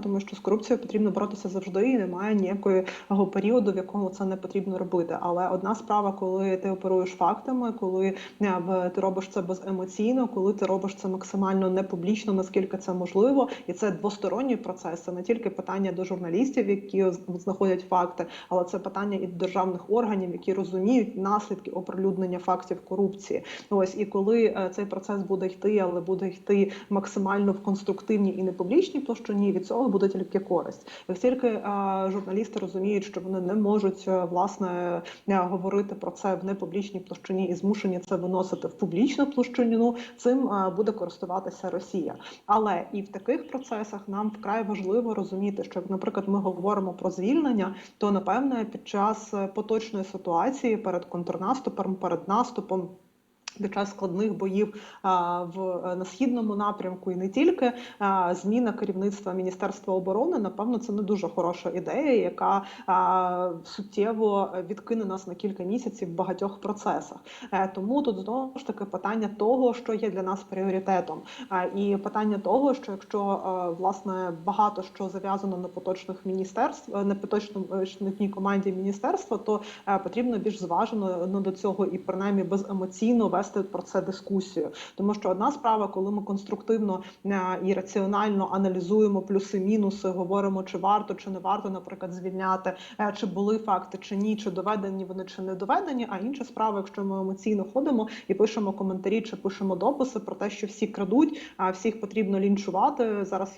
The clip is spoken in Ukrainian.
Тому що з корупцією потрібно боротися завжди, і немає ніякого періоду, в якому це не потрібно робити. Але одна справа, коли ти оперуєш фактами, коли е, ти робиш це беземоційно, коли ти робиш це максимально не публічно, наскільки це можливо, і це двосторонній процес. Це не тільки питання до журналістів, які знаходять факти, але це питання і до державних органів, які розуміють наслідки оприлюднення фактів корупції. Ось і коли е, цей процес буде йти, але буде йти максимально в конструктивній і непублічній площині, від цього буде тільки користь. Як тільки е, журналісти розуміють, що вони не можуть е, власне е, говорити про це в непублічній площині і змушені це виносити в публічну площину, цим буде користуватися Росія. Але і в таких процесах нам вкрай важливо розуміти, що, наприклад, ми говоримо про звільнення, то напевне під час поточної ситуації перед контрнаступом, перед наступом. Під час складних боїв в е, на східному напрямку і не тільки зміна керівництва Міністерства оборони, напевно, це не дуже хороша ідея, яка суттєво відкине нас на кілька місяців в багатьох процесах. Е, Тому тут знову ж таки питання того, що є для нас пріоритетом, Е, і питання того, що якщо власне багато що зав'язано на поточних міністерств, на поточній команді міністерства, то потрібно більш зважено ну, до цього і принаймні беземоційно вести про це дискусію. Тому що одна справа, коли ми конструктивно е, і раціонально аналізуємо плюси-мінуси, говоримо, чи варто чи не варто, наприклад, звільняти, е, чи були факти, чи ні, чи доведені вони, чи не доведені. А інша справа, якщо ми емоційно ходимо і пишемо коментарі, чи пишемо дописи про те, що всі крадуть, а всіх потрібно лінчувати. Зараз